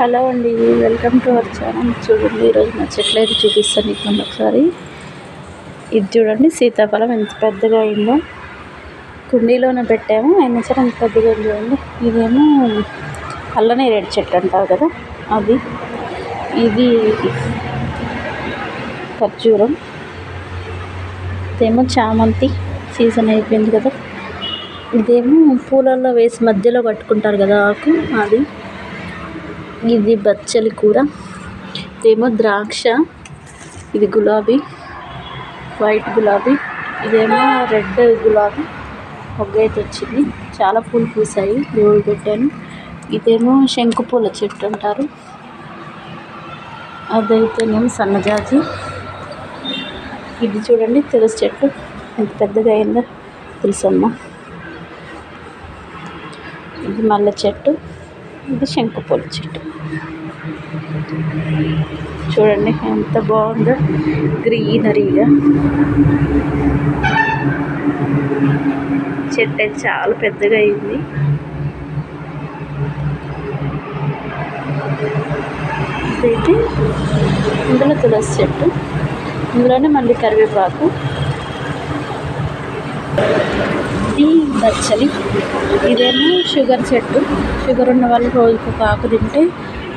Hello అండి welcome to our channel. చూడండి ఈరోజు నా చెట్లు అయితే చూపిస్తాను మీకు మొన్న ఒకసారి. ఇది చూడండి సీతాఫలం ఎంత పెద్దగా అయిందో. కుండీలోనే పెట్టాము అయినా సరే ఎంత పెద్దగా చూడండి. ఇదేమో అల్లనేరేడు చెట్టు అంటారు కదా అది. ఇది ఖర్జూరం. ఇదేమో చామంతి సీజన్ అయిపోయింది కదా. ఇదేమో పూలల్లో వేసి మధ్యలో కట్టుకుంటారు కదా ఆకు అది. ఇది బచ్చలి కూర. ఇదేమో ద్రాక్ష ఇది గులాబీ వైట్ గులాబీ ఇదేమో రెడ్ గులాబీ. మొగ్గ అయితే వచ్చింది. చాలా పూలు పూసాయి. దేవుడు పెట్టాను. ఇదేమో శంకు పూల చెట్టు అంటారు. అదైతేనేమో సన్నజాజి ఇది చూడండి తులసి చెట్టు. ఎంత పెద్దగా అయిందో తెలుసమ్మా. ఇది మల్లె చెట్టు. ఇది శంకుపూల చెట్టు. చూడండి ఎంత బాగుందో గ్రీనరీగా. చెట్టు అయితే చాలా పెద్దగా అయింది. ఇదైతే ఇందులో తులసి చెట్టు. ఇందులోనే మళ్ళీ కరివేపాకు. ఇది బచ్చలి ఇదేమో షుగర్ చెట్టు షుగర్ ఉన్న వాళ్ళు రోజుకు ఒక ఆకు తింటే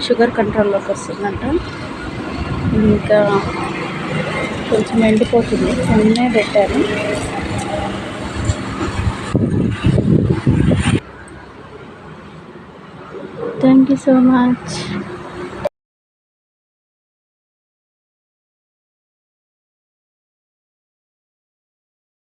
షుగర్ కంట్రోల్లోకి వస్తుందంట. ఇంకా కొంచెం ఎండిపోతుంది. అన్నీ పెట్టాను. Thank you so much